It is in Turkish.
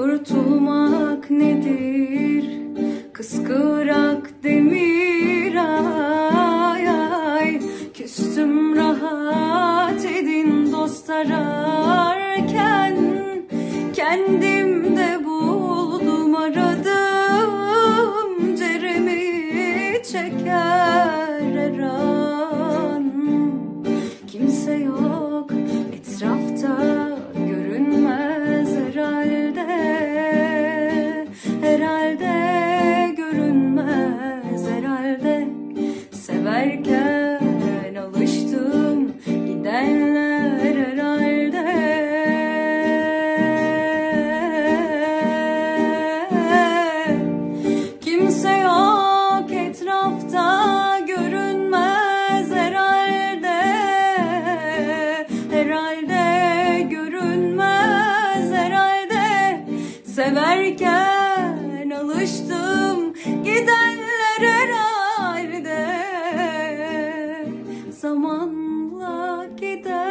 kurtulmak nedir? Kıskırak demir ay ay. Küstüm rahat edin dost ararken. Kendimde buldum aradım Ceremi çeker her Severken alıştım gidenler herhalde. Kimse yok etrafta görünmez herhalde. Herhalde görünmez herhalde. Severken alıştım zamanla gider.